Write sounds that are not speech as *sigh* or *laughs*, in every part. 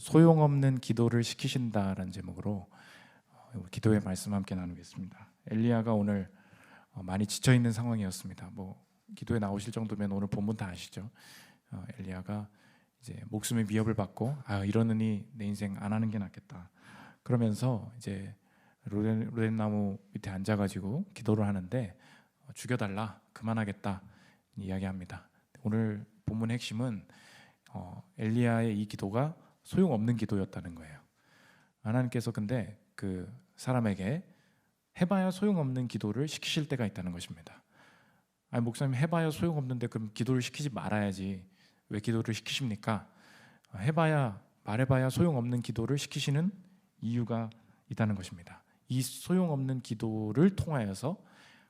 소용없는 기도를 시키신다라는 제목으로 어, 기도의 말씀 함께 나누겠습니다. 엘리야가 오늘 어, 많이 지쳐 있는 상황이었습니다. 뭐 기도에 나오실 정도면 오늘 본문 다 아시죠? 어, 엘리야가 이제 목숨의 위협을 받고 아 이러느니 내 인생 안 하는 게 낫겠다. 그러면서 이제 로덴, 로덴 나무 밑에 앉아가지고 기도를 하는데 어, 죽여달라 그만하겠다 이야기합니다. 오늘 본문 핵심은 어, 엘리야의 이 기도가 소용없는 기도였다는 거예요. 하나님께서 근데 그 사람에게 해봐야 소용없는 기도를 시키실 때가 있다는 것입니다. 아니 목사님 해봐야 소용없는데 그럼 기도를 시키지 말아야지 왜 기도를 시키십니까? 어, 해봐야 말해봐야 소용없는 기도를 시키시는 이유가 있다는 것입니다. 이 소용없는 기도를 통하여서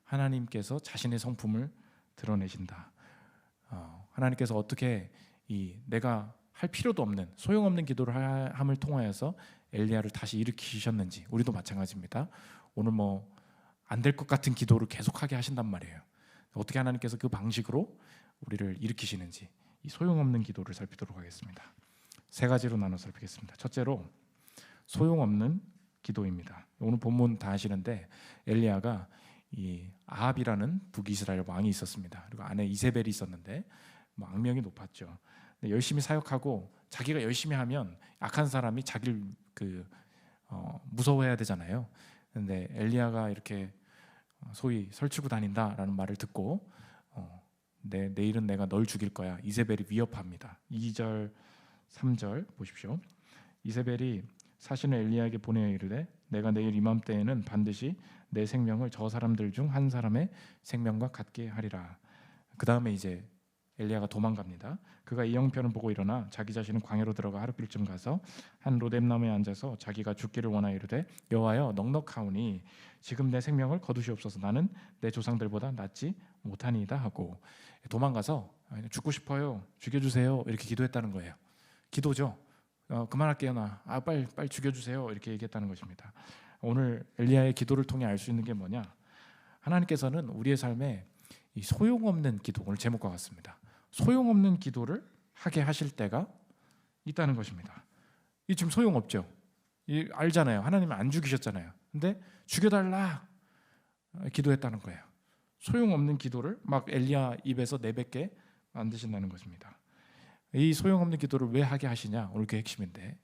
하나님께서 자신의 성품을 드러내신다. 어, 하나님께서 어떻게 이 내가 할 필요도 없는 소용없는 기도를 하- 함을 통하여서 엘리야를 다시 일으키셨는지 우리도 마찬가지입니다. 오늘 뭐 안 될 것 같은 기도를 계속하게 하신단 말이에요. 어떻게 하나님께서 그 방식으로 우리를 일으키시는지 이 소용없는 기도를 살피도록 하겠습니다. 세 가지로 나눠 살피겠습니다. 첫째로 소용없는 기도입니다. 오늘 본문 다 아시는데 엘리야가 이 아합이라는 북이스라엘 왕이 있었습니다. 그리고 아내 이세벨이 있었는데 뭐 악명이 높았죠. 근데 열심히 사역하고 자기가 열심히 하면 악한 사람이 자기를 그 어, 무서워해야 되잖아요. 근데 엘리야가 이렇게 어, 소위 설치고 다닌다라는 말을 듣고 어, 내 내일은 내가 널 죽일 거야. 이세벨이 위협합니다. 2절 3절 보십시오. 이세벨이 사신을 엘리야에게 보내어 이르되 내가 내일 이맘때에는 반드시 내 생명을 저 사람들 중 한 사람의 생명과 같게 하리라. 그 다음에 이제 엘리야가 도망갑니다. 그가 이 형편을 보고 일어나 자기 자신은 광야로 들어가 하룻길쯤 가서 한 로뎀나무에 앉아서 자기가 죽기를 원하여 이르되 여호와여 넉넉하오니 지금 내 생명을 거두시옵소서 나는 내 조상들보다 낫지 못하니이다 하고 도망가서 아, 죽고 싶어요 죽여주세요 이렇게 기도했다는 거예요. 기도죠. 어, 그만할게요 나. 아 빨리 빨리 죽여주세요 이렇게 얘기했다는 것입니다. 오늘 엘리야의 기도를 통해 알 수 있는 게 뭐냐? 하나님께서는 우리의 삶에 이 소용없는 기도 오늘 제목과 같습니다. 소용없는 기도를 하게 하실 때가 있다는 것입니다. 이 지금 소용없죠. 이 알잖아요. 하나님은 안 죽이셨잖아요. 근데 죽여달라 기도했다는 거예요. 소용없는 기도를 막 엘리야 입에서 내뱉게 만드신다는 것입니다. 이 소용없는 기도를 왜 하게 하시냐? 오늘 그 핵심인데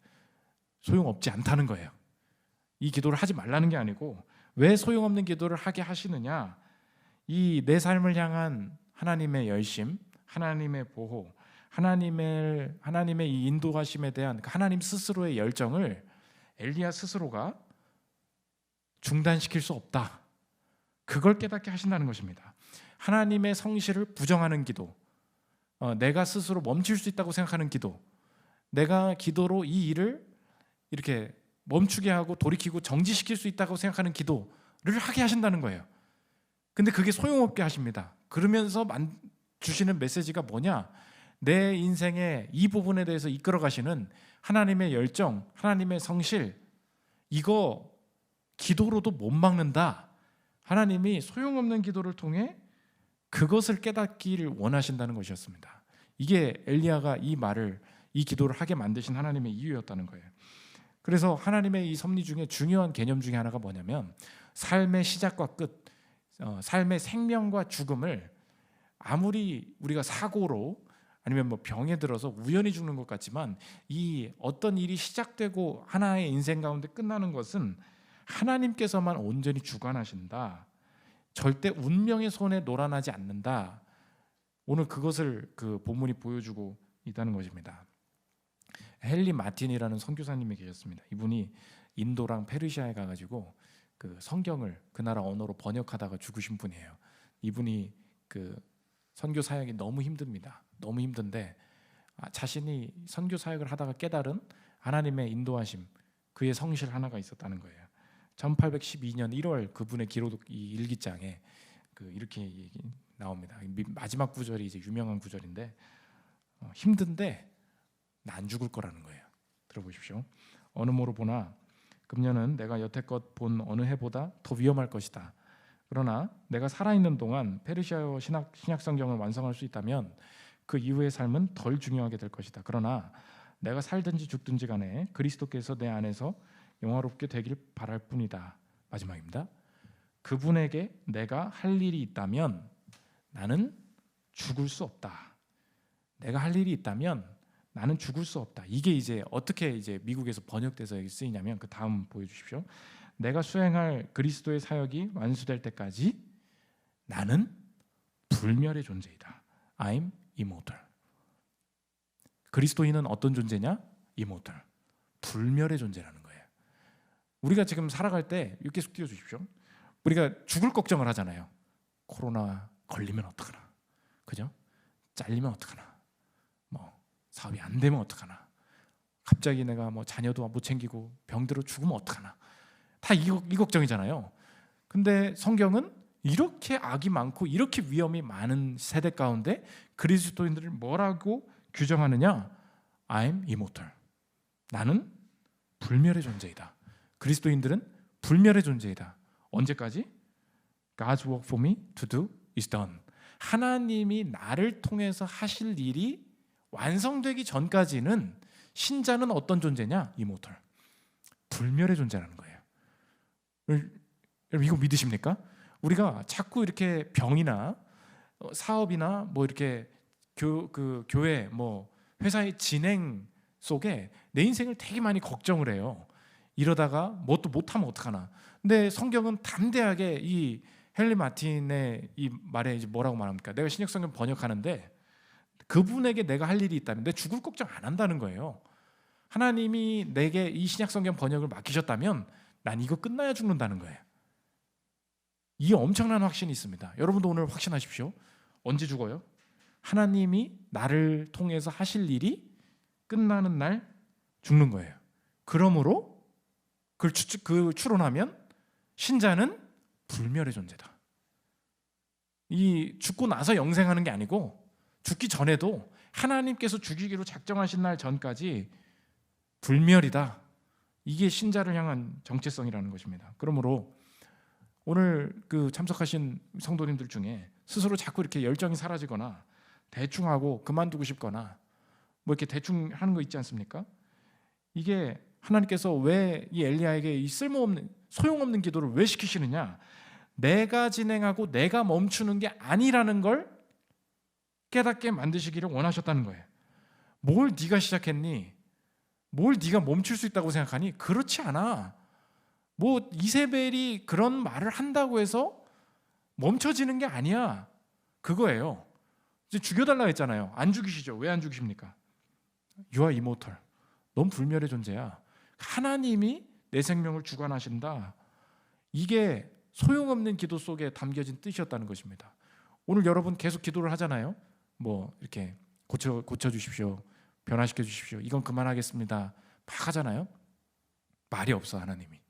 소용없지 않다는 거예요. 이 기도를 하지 말라는 게 아니고 왜 소용없는 기도를 하게 하시느냐? 이 내 삶을 향한 하나님의 열심, 하나님의 보호, 하나님의 하나님의 이 인도하심에 대한 그 하나님 스스로의 열정을 엘리야 스스로가 중단시킬 수 없다. 그걸 깨닫게 하신다는 것입니다. 하나님의 성실을 부정하는 기도, 어, 내가 스스로 멈출 수 있다고 생각하는 기도, 내가 기도로 이 일을 이렇게 멈추게 하고 돌이키고 정지시킬 수 있다고 생각하는 기도를 하게 하신다는 거예요. 근데 그게 소용없게 하십니다. 그러면서 만, 주시는 메시지가 뭐냐? 내 인생의 이 부분에 대해서 이끌어 가시는 하나님의 열정, 하나님의 성실, 이거 기도로도 못 막는다. 하나님이 소용없는 기도를 통해 그것을 깨닫기를 원하신다는 것이었습니다. 이게 엘리야가 이 말을 이 기도를 하게 만드신 하나님의 이유였다는 거예요. 그래서 하나님의 이 섭리 중에 중요한 개념 중에 하나가 뭐냐면 삶의 시작과 끝, 어, 삶의 생명과 죽음을 아무리 우리가 사고로 아니면 뭐 병에 들어서 우연히 죽는 것 같지만 이 어떤 일이 시작되고 하나의 인생 가운데 끝나는 것은 하나님께서만 온전히 주관하신다. 절대 운명의 손에 놀아나지 않는다. 오늘 그것을 그 본문이 보여주고 있다는 것입니다. 헨리 마틴이라는 선교사님이 계셨습니다. 이분이 인도랑 페르시아에 가가지고 그 성경을 그 나라 언어로 번역하다가 죽으신 분이에요. 이분이 그 선교 사역이 너무 힘듭니다. 너무 힘든데 아, 자신이 선교 사역을 하다가 깨달은 하나님의 인도하심, 그의 성실 하나가 있었다는 거예요. 1812년 1월 그분의 기록 이 일기장에 그 이렇게 나옵니다. 미- 마지막 구절이 이제 유명한 구절인데 어, 힘든데 나 안 죽을 거라는 거예요. 들어보십시오. 어느 모로 보나 금년은 내가 여태껏 본 어느 해보다 더 위험할 것이다. 그러나 내가 살아있는 동안 페르시아어 신약, 신약 성경을 완성할 수 있다면 그 이후의 삶은 덜 중요하게 될 것이다. 그러나 내가 살든지 죽든지 간에 그리스도께서 내 안에서 영화롭게 되길 바랄 뿐이다. 마지막입니다. 그분에게 내가 할 일이 있다면 나는 죽을 수 없다. 내가 할 일이 있다면 나는 죽을 수 없다. 이게 이제 어떻게 이제 미국에서 번역돼서 쓰이냐면 그 다음 보여주십시오. 내가 수행할 그리스도의 사역이 완수될 때까지 나는 불멸의 존재이다. I'm immortal. 그리스도인은 어떤 존재냐? immortal. 불멸의 존재라는 거예요. 우리가 지금 살아갈 때 계속 띄워 주십시오. 우리가 죽을 걱정을 하잖아요. 코로나 걸리면 어떡하나. 그죠? 잘리면 어떡하나. 뭐 사업이 안 되면 어떡하나. 갑자기 내가 뭐 자녀도 못 챙기고 병들어 죽으면 어떡하나. 다이이 걱정이잖아요. 근데 성경은 이렇게 악이 많고 이렇게 위험이 많은 세대 가운데 그리스도인들을 뭐라고 규정하느냐? I'm immortal. 나는 불멸의 존재이다. 그리스도인들은 불멸의 존재이다. 언제까지? God's work for me to do is done. 하나님이 나를 통해서 하실 일이 완성되기 전까지는 신자는 어떤 존재냐? immortal. 불멸의 존재라는 거예요. 이거 믿으십니까? 우리가 자꾸 이렇게 병이나 어, 사업이나 뭐 이렇게 교, 그 교회 뭐 회사의 진행 속에 내 인생을 되게 많이 걱정을 해요. 이러다가 뭐또 못하면 어떡하나. 근데 성경은 담대하게 이 헨리 마틴의 이 말에 이제 뭐라고 말합니까? 내가 신약 성경 번역하는데 그분에게 내가 할 일이 있다면 내 죽을 걱정 안 한다는 거예요. 하나님이 내게 이 신약 성경 번역을 맡기셨다면 난 이거 끝나야 죽는다는 거예요. 이 엄청난 확신이 있습니다. 여러분도 오늘 확신하십시오. 언제 죽어요? 하나님이 나를 통해서 하실 일이 끝나는 날 죽는 거예요. 그러므로 그 추론하면 신자는 불멸의 존재다. 이 죽고 나서 영생하는 게 아니고 죽기 전에도 하나님께서 죽이기로 작정하신 날 전까지 불멸이다. 이게 신자를 향한 정체성이라는 것입니다. 그러므로 오늘 그 참석하신 성도님들 중에 스스로 자꾸 이렇게 열정이 사라지거나 대충 하고 그만두고 싶거나 뭐 이렇게 대충 하는 거 있지 않습니까? 이게 하나님께서 왜 이 엘리야에게 이 쓸모없는 소용없는 기도를 왜 시키시느냐? 내가 진행하고 내가 멈추는 게 아니라는 걸 깨닫게 만드시기를 원하셨다는 거예요. 뭘 네가 시작했니? 뭘 네가 멈출 수 있다고 생각하니? 그렇지 않아. 뭐 이세벨이 그런 말을 한다고 해서 멈춰지는 게 아니야. 그거예요. 이제 죽여달라 했잖아요. 안 죽이시죠? 왜 안 죽이십니까? Are immortal. 넌 불멸의 존재야. 하나님이 내 생명을 주관하신다. 이게 소용없는 기도 속에 담겨진 뜻이었다는 것입니다. 오늘 여러분 계속 기도를 하잖아요. 뭐 이렇게 고쳐 고쳐 주십시오. 변화시켜 주십시오. 이건 그만하겠습니다. 막 하잖아요. 말이 없어 하나님이.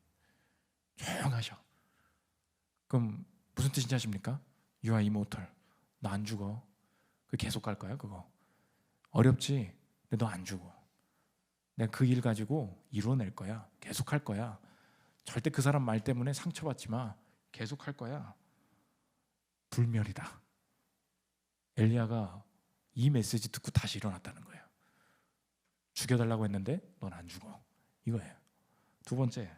조용하셔. 그럼 무슨 뜻인지 아십니까? You are immortal. 너 안 죽어. 그 계속 갈 거야 그거. 어렵지. 근데 너 안 죽어. 내가 그 일 가지고 이루어낼 거야. 계속 할 거야. 절대 그 사람 말 때문에 상처받지 마. 계속 할 거야. 불멸이다. 엘리야가 이 메시지 듣고 다시 일어났다는 거예요. 죽여달라고 했는데 넌 안 죽어. 이거예요. 두 번째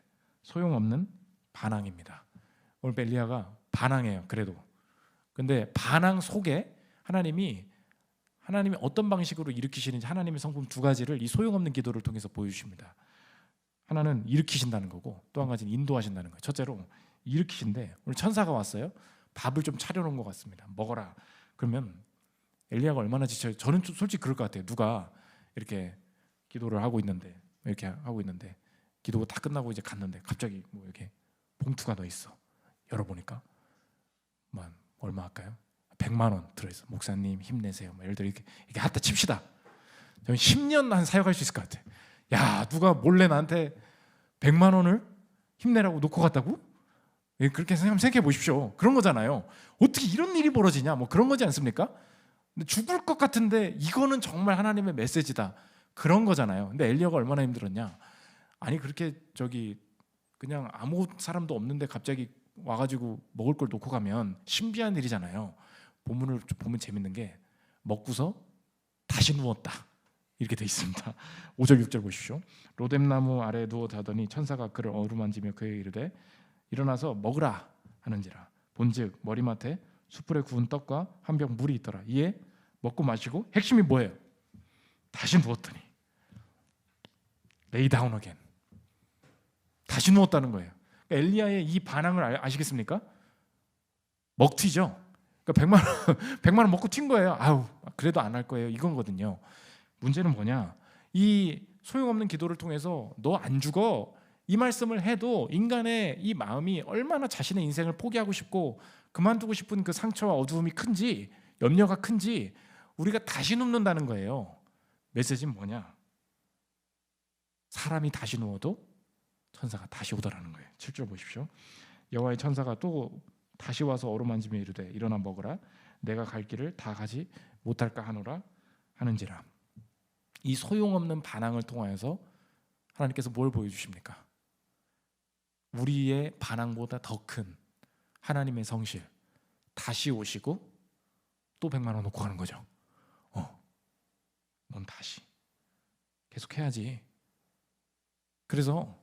소용없는 반항입니다. 오늘 벨리아가 반항해요. 그래도 근데 반항 속에 하나님이 하나님이 어떤 방식으로 일으키시는지 하나님의 성품 두 가지를 이 소용없는 기도를 통해서 보여주십니다. 하나는 일으키신다는 거고 또 한 가지는 인도하신다는 거예요. 첫째로 일으키신데 오늘 천사가 왔어요. 밥을 좀 차려놓은 것 같습니다. 먹어라. 그러면 엘리야가 얼마나 지쳐요. 저는 좀 솔직히 그럴 것 같아요. 누가 이렇게 기도를 하고 있는데 이렇게 하고 있는데 기도가 다 끝나고 이제 갔는데 갑자기 뭐 이렇게 봉투가 더 있어. 열어보니까 뭐 얼마 할까요? 100만 원 들어있어. 목사님 힘내세요. 뭐 예를 들어 이렇게 이게 하다 칩시다. 저는 10년 한 사역할 수 있을 것 같아. 야 누가 몰래 나한테 100만 원을 힘내라고 놓고 갔다고? 예, 그렇게 생각해 보십시오. 그런 거잖아요. 어떻게 이런 일이 벌어지냐? 뭐 그런 거지 않습니까? 죽을 것 같은데 이거는 정말 하나님의 메시지다. 그런 거잖아요. 근데 엘리야가 얼마나 힘들었냐? 아니 그렇게 저기 그냥 아무 사람도 없는데 갑자기 와가지고 먹을 걸 놓고 가면 신비한 일이잖아요. 본문을 보면 재밌는 게 먹고서 다시 누웠다. 이렇게 돼 있습니다. *laughs* 5절 6절 보십시오. 로뎀나무 아래 누워 자더니 천사가 그를 어루만지며 그에게 이르되 일어나서 먹으라 하는지라 본즉 머리맡에 숯불에 구운 떡과 한 병 물이 있더라. 이에 먹고 마시고 핵심이 뭐예요? 다시 누웠더니 레이 다운 어겐 다시 누웠다는 거예요. 그러니까 엘리야의 이 반항을 아- 아시겠습니까? 먹튀죠. 그러니까 100만 원 *laughs* 100만 원 먹고 튄 거예요. 아우 그래도 안 할 거예요. 이건거든요. 문제는 뭐냐? 이 소용없는 기도를 통해서 너 안 죽어 이 말씀을 해도 인간의 이 마음이 얼마나 자신의 인생을 포기하고 싶고 그만두고 싶은 그 상처와 어두움이 큰지 염려가 큰지 우리가 다시 눕는다는 거예요. 메시지는 뭐냐? 사람이 다시 누워도 천사가 다시 오더라는 거예요. 7절 보십시오. 여호와의 천사가 또 다시 와서 어루만지며 이르되 일어나 먹으라 내가 갈 길을 다 가지 못할까 하노라 하는지라 이 소용없는 반항을 통하여서 하나님께서 뭘 보여주십니까? 우리의 반항보다 더 큰 하나님의 성실 다시 오시고 또 100만 원 놓고 가는 거죠. 어, 넌 다시 계속 해야지. 그래서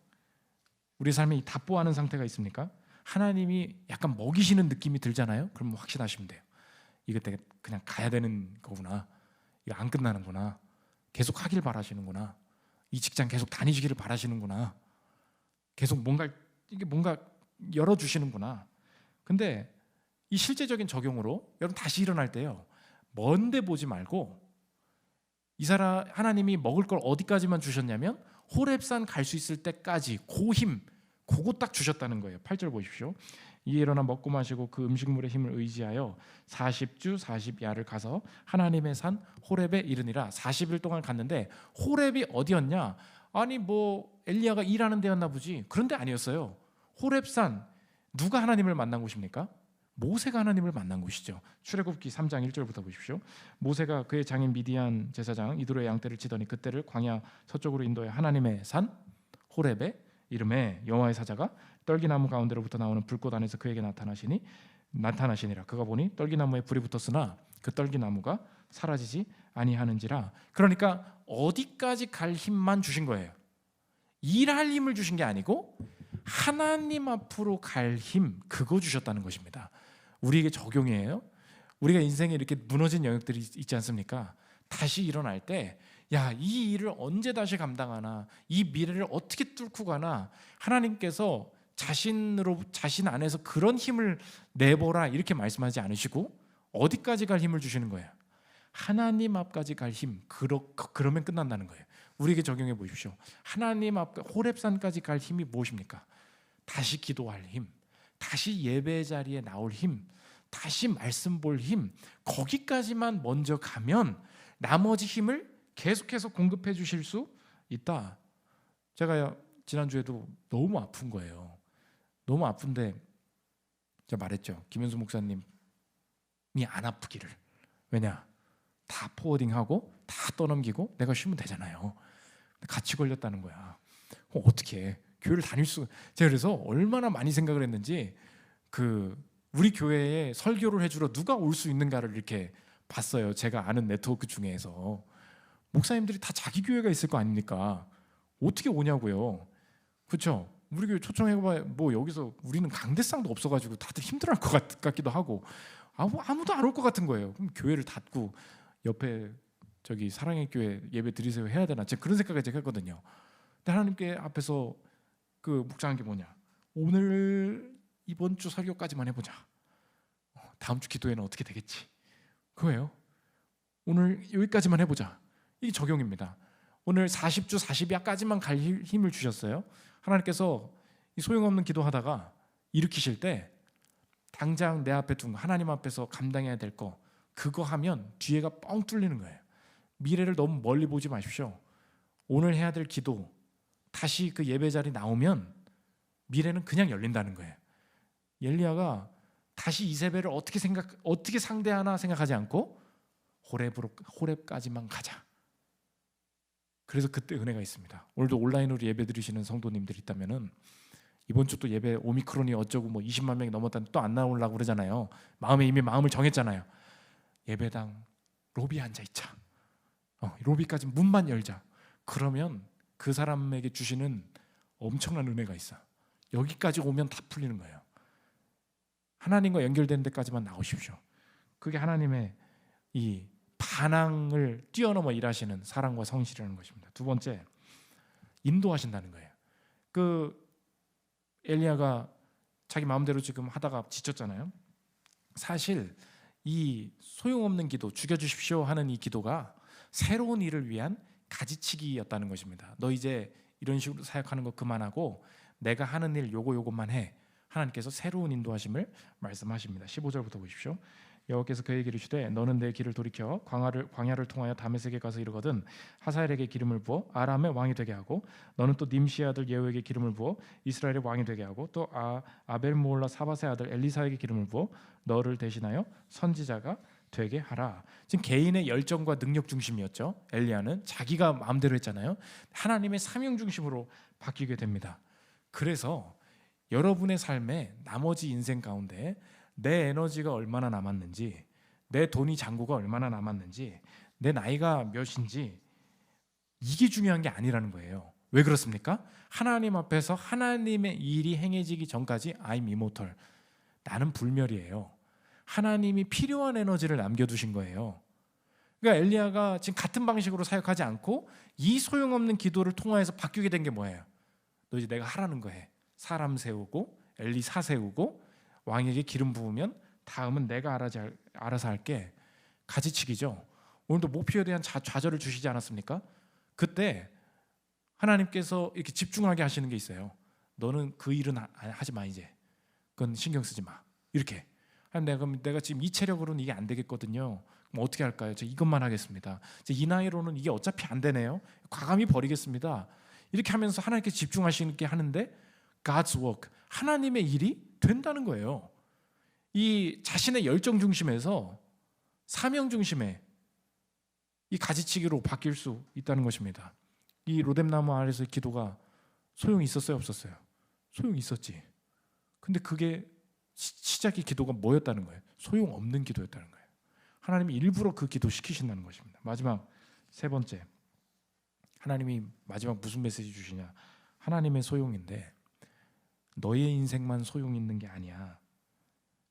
우리 삶에 이 답보하는 상태가 있습니까? 하나님이 약간 먹이시는 느낌이 들잖아요. 그럼 확신하시면 돼요. 이거 되게 그냥 가야 되는 거구나. 이거 안 끝나는구나. 계속 하길 바라시는구나. 이 직장 계속 다니시기를 바라시는구나. 계속 뭔가 이게 뭔가 열어 주시는구나. 근데 이 실제적인 적용으로 여러분 다시 일어날 때요. 먼데 보지 말고 이 사람 하나님이 먹을 걸 어디까지만 주셨냐면 호렙산 갈 수 있을 때까지 고힘 그거 딱 주셨다는 거예요. 8절 보십시오. 이에 일어나 먹고 마시고 그 음식물의 힘을 의지하여 40주 40야를 가서 하나님의 산 호렙에 이르니라 40일 동안 갔는데 호렙이 어디였냐? 아니 뭐 엘리야가 일하는 데였나 보지. 그런데 아니었어요. 호렙산 누가 하나님을 만난 곳입니까? 모세가 하나님을 만난 곳이죠. 출애굽기 3장 1절부터 보십시오. 모세가 그의 장인 미디안 제사장 이드로의 양떼를 치더니 그때를 광야 서쪽으로 인도해 하나님의 산 호렙에 이름에 여호와의 사자가 떨기나무 가운데로부터 나오는 불꽃 안에서 그에게 나타나시니 나타나시니라 그가 보니 떨기나무에 불이 붙었으나 그 떨기나무가 사라지지 아니하는지라 그러니까 어디까지 갈 힘만 주신 거예요 일할 힘을 주신 게 아니고 하나님 앞으로 갈 힘 그거 주셨다는 것입니다 우리에게 적용이에요 우리가 인생에 이렇게 무너진 영역들이 있지 않습니까 다시 일어날 때 야, 이 일을 언제 다시 감당하나? 이 미래를 어떻게 뚫고 가나? 하나님께서 자신으로 자신 안에서 그런 힘을 내보라 이렇게 말씀하지 않으시고 어디까지 갈 힘을 주시는 거예요? 하나님 앞까지 갈 힘. 그러, 그러면 끝난다는 거예요. 우리에게 적용해 보십시오. 하나님 앞 호렙산까지 갈 힘이 무엇입니까? 다시 기도할 힘, 다시 예배 자리에 나올 힘, 다시 말씀 볼 힘. 거기까지만 먼저 가면 나머지 힘을 계속해서 공급해 주실 수 있다. 제가 지난주에도 너무 아픈 거예요. 너무 아픈데 제가 말했죠. 김현수 목사님이 안 아프기를. 왜냐? 다 포워딩하고 다 떠넘기고 내가 쉬면 되잖아요. 같이 걸렸다는 거야. 어, 어떻게 교회를 다닐 수? 제가 그래서 얼마나 많이 생각을 했는지 그 우리 교회에 설교를 해주러 누가 올 수 있는가를 이렇게 봤어요. 제가 아는 네트워크 중에서 목사님들이 다 자기 교회가 있을 거 아닙니까? 어떻게 오냐고요. 그렇죠? 우리 교회 초청해봐 뭐 여기서 우리는 강대상도 없어가지고 다들 힘들어할 것 같, 같기도 하고 아무 아무도 안 올 것 같은 거예요. 그럼 교회를 닫고 옆에 저기 사랑의 교회 예배 드리세요 해야 되나? 제가 그런 생각을 제가 했거든요. 근데 하나님께 앞에서 그 묵상한 게 뭐냐? 오늘 이번 주 설교까지만 해보자. 어, 다음 주 기도회는 어떻게 되겠지? 그거예요. 오늘 여기까지만 해보자. 이게 적용입니다. 오늘 40주 40야까지만 갈 힘을 주셨어요. 하나님께서 이 소용없는 기도하다가 일으키실 때 당장 내 앞에 둔 하나님 앞에서 감당해야 될 거 그거 하면 뒤에가 뻥 뚫리는 거예요. 미래를 너무 멀리 보지 마십시오. 오늘 해야 될 기도 다시 그 예배 자리 나오면 미래는 그냥 열린다는 거예요. 엘리야가 다시 이세벨을 어떻게 생각 어떻게 상대하나 생각하지 않고 호렙으로 호렙까지만 가자. 그래서 그때 은혜가 있습니다. 오늘도 온라인으로 예배 드리시는 성도님들 있다면은 이번 주 또 예배 오미크론이 어쩌고 뭐 20만 명이 넘었다는데 또안 나오려고 그러잖아요. 마음에 이미 마음을 정했잖아요. 예배당 로비에 앉아 있자. 어, 로비까지 문만 열자. 그러면 그 사람에게 주시는 엄청난 은혜가 있어. 여기까지 오면 다 풀리는 거예요. 하나님과 연결된 데까지만 나오십시오. 그게 하나님의 이 반항을 뛰어넘어 일하시는 사랑과 성실이라는 것입니다. 두 번째, 인도하신다는 거예요. 그 엘리야가 자기 마음대로 지금 하다가 지쳤잖아요. 사실 이 소용없는 기도, 죽여 주십시오 하는 이 기도가 새로운 일을 위한 가지치기였다는 것입니다. 너 이제 이런 식으로 사역하는 거 그만하고 내가 하는 일 요거 요것만 해. 하나님께서 새로운 인도하심을 말씀하십니다. 15절부터 보십시오. 여호와께서 그에게 이르시되 너는 내 길을 돌이켜 광야를 광야를 통하여 다메섹에 가서 이르거든 하사엘에게 기름을 부어 아람의 왕이 되게 하고 너는 또 님시 아들 예후에게 기름을 부어 이스라엘의 왕이 되게 하고 또 아, 아벨모올라 사바세 아들 엘리사에게 기름을 부어 너를 대신하여 선지자가 되게 하라. 지금 개인의 열정과 능력 중심이었죠. 엘리야는 자기가 마음대로 했잖아요. 하나님의 사명 중심으로 바뀌게 됩니다. 그래서 여러분의 삶에 나머지 인생 가운데 내 에너지가 얼마나 남았는지, 내 돈이 잔고가 얼마나 남았는지, 내 나이가 몇인지 이게 중요한 게 아니라는 거예요. 왜 그렇습니까? 하나님 앞에서 하나님의 일이 행해지기 전까지 I'm immortal. 나는 불멸이에요. 하나님이 필요한 에너지를 남겨두신 거예요. 그러니까 엘리야가 지금 같은 방식으로 사역하지 않고 이 소용없는 기도를 통하여서 바뀌게 된 게 뭐예요? 너 이제 내가 하라는 거 해. 사람 세우고 엘리사 세우고 왕에게 기름 부으면 다음은 내가 알아서, 할게. 가지치기죠. 오늘도 목표에 대한 좌, 좌절을 주시지 않았습니까? 그때 하나님께서 이렇게 집중하게 하시는 게 있어요. 너는 그 일은 하- 하지 마 이제. 그건 신경 쓰지 마. 이렇게. 아, 내가 내가 지금 이 체력으로는 이게 안 되겠거든요. 그럼 어떻게 할까요? 저 이것만 하겠습니다. 이 나이로는 이게 어차피 안 되네요. 과감히 버리겠습니다. 이렇게 하면서 하나님께 집중하시게 하는데 God's work 하나님의 일이 된다는 거예요. 이 자신의 열정 중심에서 사명 중심에 이 가지치기로 바뀔 수 있다는 것입니다. 이 로뎀나무 아래서의 기도가 소용이 있었어요, 없었어요? 소용이 있었지. 근데 그게 시- 시작의 기도가 뭐였다는 거예요? 소용없는 기도였다는 거예요. 하나님이 일부러 그 기도 시키신다는 것입니다. 마지막 세 번째. 하나님이 마지막 무슨 메시지 주시냐? 하나님의 소용인데 너의 인생만 소용 있는 게 아니야.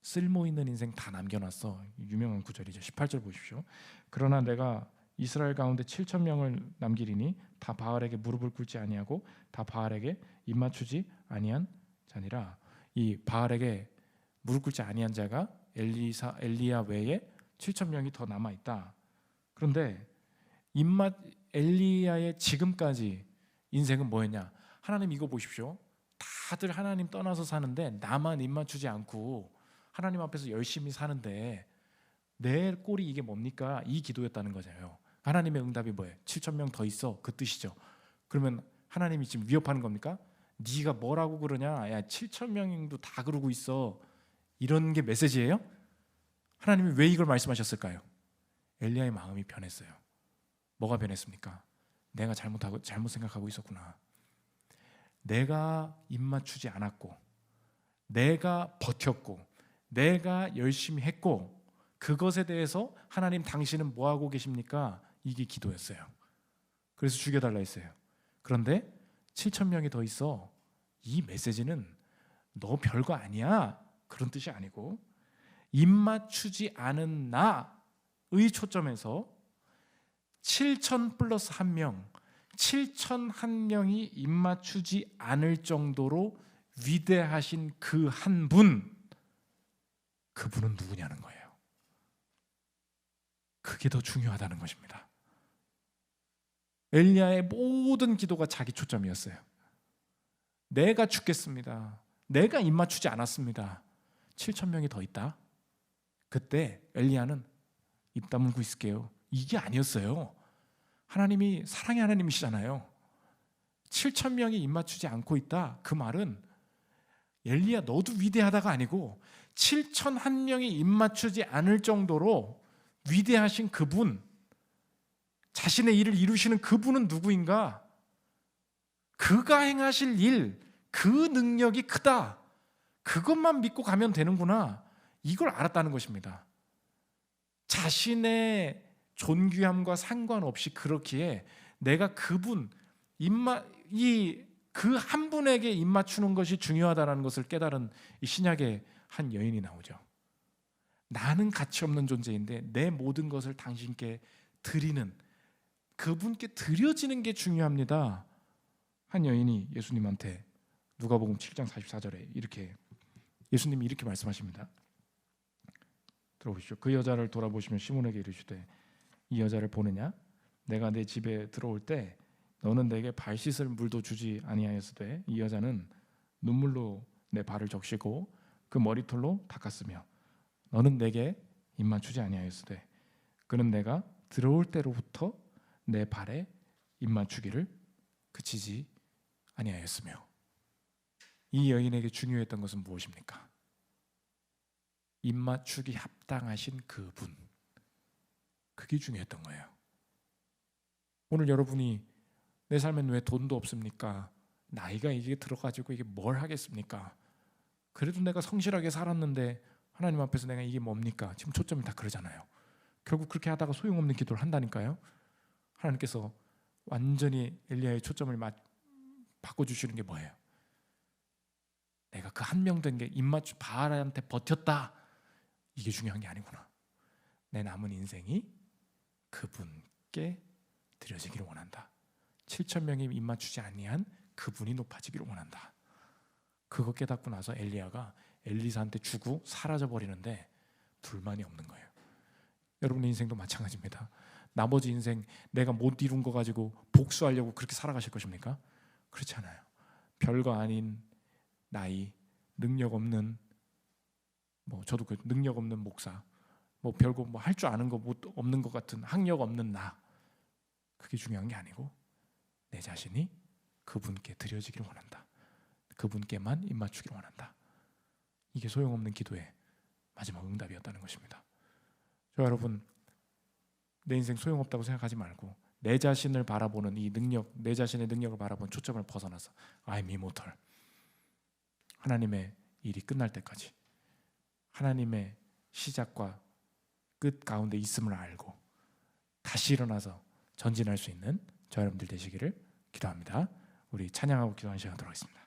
쓸모 있는 인생 다 남겨놨어. 유명한 구절이죠. 18절 보십시오. 그러나 내가 이스라엘 가운데 7천 명을 남기리니 다 바알에게 무릎을 꿇지 아니하고 다 바알에게 입 맞추지 아니한 자니라. 이 바알에게 무릎 꿇지 아니한 자가 엘리사 엘리야 외에 7천 명이 더 남아 있다. 그런데 입맛 엘리야의 지금까지 인생은 뭐였냐? 하나님 이거 보십시오. 다들 하나님 떠나서 사는데 나만 입 맞추지 않고 하나님 앞에서 열심히 사는데 내 꼴이 이게 뭡니까? 이 기도였다는 거잖아요. 하나님의 응답이 뭐예요? 7천 명 더 있어 그 뜻이죠. 그러면 하나님이 지금 위협하는 겁니까? 네가 뭐라고 그러냐? 야 7천 명도 다 그러고 있어. 이런 게 메시지예요? 하나님이 왜 이걸 말씀하셨을까요? 엘리야의 마음이 변했어요. 뭐가 변했습니까? 내가 잘못하고 잘못 생각하고 있었구나. 내가 입 맞추지 않았고, 내가 버텼고, 내가 열심히 했고, 그것에 대해서 하나님 당신은 뭐 하고 계십니까? 이게 기도였어요. 그래서 죽여 달라 했어요. 그런데 7천 명이 더 있어. 이 메시지는 너 별거 아니야. 그런 뜻이 아니고 입 맞추지 않은 나의 초점에서 7천 플러스 한 명, 7천 한 명이 입 맞추지 않을 정도로 위대하신 그 한 분, 그분은 누구냐는 거예요. 그게 더 중요하다는 것입니다. 엘리야의 모든 기도가 자기 초점이었어요. 내가 죽겠습니다. 내가 입 맞추지 않았습니다. 7천 명이 더 있다. 그때 엘리야는 입 다물고 있을게요. 이게 아니었어요. 하나님이 사랑의 하나님이시잖아요. 7천 명이 입 맞추지 않고 있다. 그 말은 엘리야 너도 위대하다가 아니고 7천 한 명이 입 맞추지 않을 정도로 위대하신 그분, 자신의 일을 이루시는 그분은 누구인가? 그가 행하실 일, 그 능력이 크다. 그것만 믿고 가면 되는구나. 이걸 알았다는 것입니다. 자신의 존귀함과 상관없이 그렇기에 내가 그분 입맛 이 그 한 분에게 입 맞추는 것이 중요하다라는 것을 깨달은 이 신약의 한 여인이 나오죠. 나는 가치 없는 존재인데 내 모든 것을 당신께 드리는 그분께 드려지는 게 중요합니다. 한 여인이 예수님한테 누가복음 7장 44절에 이렇게 예수님이 이렇게 말씀하십니다. 들어보시죠. 그 여자를 돌아보시면 시몬에게 이르시되 이 여자를 보느냐? 내가 내 집에 들어올 때 너는 내게 발 씻을 물도 주지 아니하였으되 이 여자는 눈물로 내 발을 적시고 그 머리털로 닦았으며 너는 내게 입만 주지 아니하였으되 그는 내가 들어올 때로부터 내 발에 입만 주기를 그치지 아니하였으며 이 여인에게 중요했던 것은 무엇입니까? 입맞추기 합당하신 그분 그게 중요했던 거예요. 오늘 여러분이 내 삶엔 왜 돈도 없습니까? 나이가 이게 들어가지고 이게 뭘 하겠습니까? 그래도 내가 성실하게 살았는데 하나님 앞에서 내가 이게 뭡니까? 지금 초점이 다 그러잖아요. 결국 그렇게 하다가 소용없는 기도를 한다니까요. 하나님께서 완전히 엘리야의 초점을 맞, 바꿔주시는 게 뭐예요? 내가 그 한 명 된 게 입맞추 바알한테 버텼다. 이게 중요한 게 아니구나. 내 남은 인생이 그분께 드려지기를 원한다. 7천 명이 입 맞추지 아니한 그분이 높아지기를 원한다. 그거 깨닫고 나서 엘리야가 엘리사한테 주고 사라져 버리는데 불만이 없는 거예요. 여러분의 인생도 마찬가지입니다. 나머지 인생 내가 못 이룬 거 가지고 복수하려고 그렇게 살아가실 것입니까? 그렇지 않아요. 별거 아닌 나이, 능력 없는 뭐 저도 그 능력 없는 목사, 뭐 별거 뭐 할 줄 아는 거 못 없는 것 같은 학력 없는 나 그게 중요한 게 아니고 내 자신이 그분께 드려지기를 원한다. 그분께만 입 맞추기를 원한다. 이게 소용없는 기도의 마지막 응답이었다는 것입니다. 저 여러분 내 인생 소용없다고 생각하지 말고 내 자신을 바라보는 이 능력, 내 자신의 능력을 바라보는 초점을 벗어나서 I'm immortal. 하나님의 일이 끝날 때까지 하나님의 시작과 끝 가운데 있음을 알고 다시 일어나서 전진할 수 있는 저 여러분들 되시기를 기도합니다. 우리 찬양하고 기도하는 시간 들어가겠습니다.